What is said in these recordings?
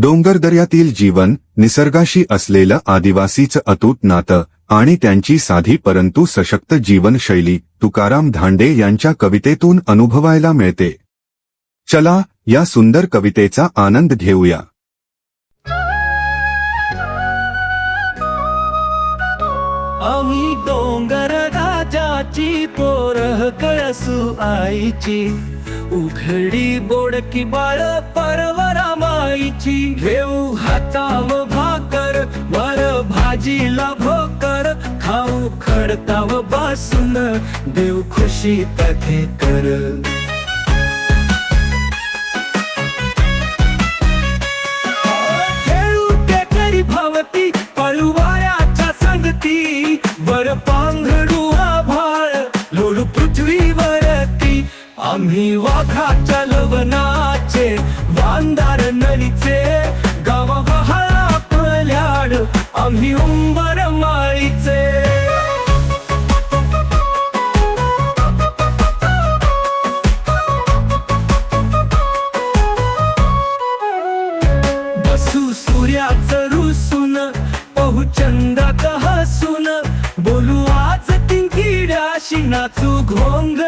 डोंगरदऱ्यातील जीवन निसर्गाशी असलेलं आदिवासीचं अतूट नातं आणि त्यांची साधी परंतु सशक्त जीवनशैली तुकाराम धांडे यांच्या कवितेतून अनुभवायला मिळते. चला या सुंदर कवितेचा आनंद घेऊया. आम्ही डोंगर राजाची पोरह कळसू आईची. उघडी बोडकी बाळ परवरा माईची. घेऊ हाताव भाकर वर भाजीला भोकर. खाऊ खडताव बासून देव खुशी तथे कर आम्ही वाघाच्या लवनाचे वांदार नळीचे गाव पल्याड आम्ही उंबर माळीचे. बसू सूर्याचं रुसून पाहू चंद्रात हसून बोलू आज तिंकिड्याशी नाचू घोंगडी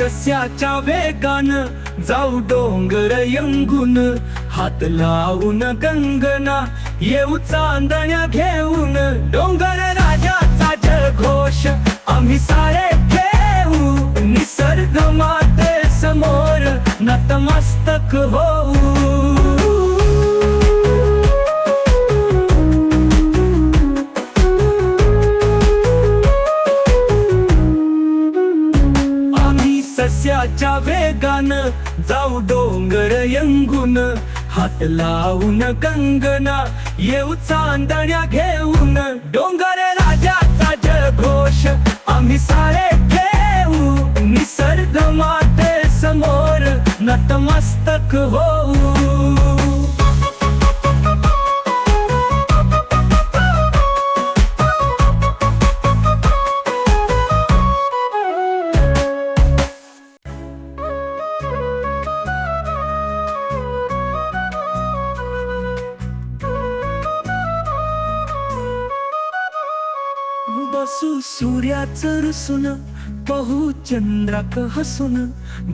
सस्याच्या वेगान जाऊ डोंगर यंगून. हात लावून गंगना येऊ चांदण्या घेऊन. डोंगर राजाचा जघोष आम्ही सारे घेऊ. निसर्ग माते समोर नतमस्तक होऊ. सस्याच्या वेगानं जाऊ डोंगर यंगून. हात लावून कंगना येऊ चांदण्या घेऊन. डोंगर राजाचा जयघोष बसू सूर्याच रुसून पाहू चंद्राक हसून.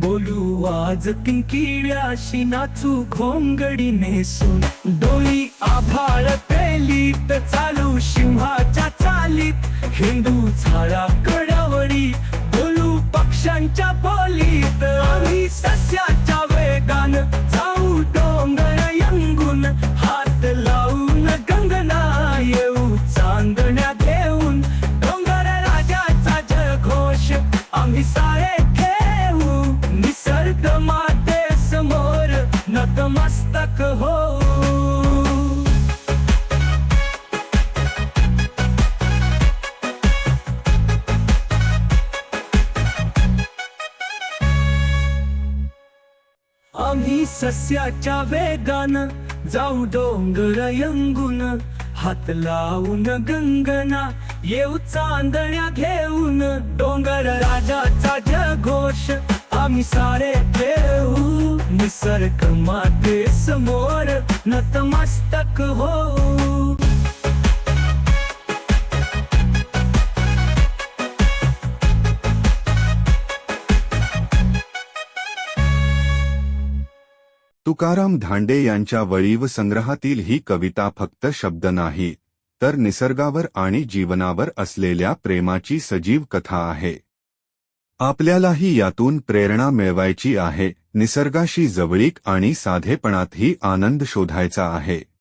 बोलू आज किंकिड्याशी नाचू घोंगडी नेसून. डोळी आभाळ पेलीत चालू सिंहाच्या चालीत. हिंदू झाडा कडावडी बोलू पक्ष्यांच्या बोलीत. आम्ही आम्ही सारे ठेवू निसर्ग माते समोर नतमस्तक हो आम्ही सस्याच्या वेगानं जाऊ डोंगर यंगून हात लावून गंगना येऊ चांदण्या घेऊन डोंगर राजाचा जघोष आम्ही सारे ठेवू निसर्ग माते समोर नतमस्तक होऊ. तुकाराम धांडे यांच्या वळीव संग्रहातील ही कविता फक्त शब्द नाही तर निसर्गावर आणि जीवनावर असलेल्या प्रेमाची सजीव कथा आहे. आपल्यालाही यातून प्रेरणा मिळवायची आहे निसर्गाशी जवळीक आणि साधेपणातही आनंद शोधायचा आहे.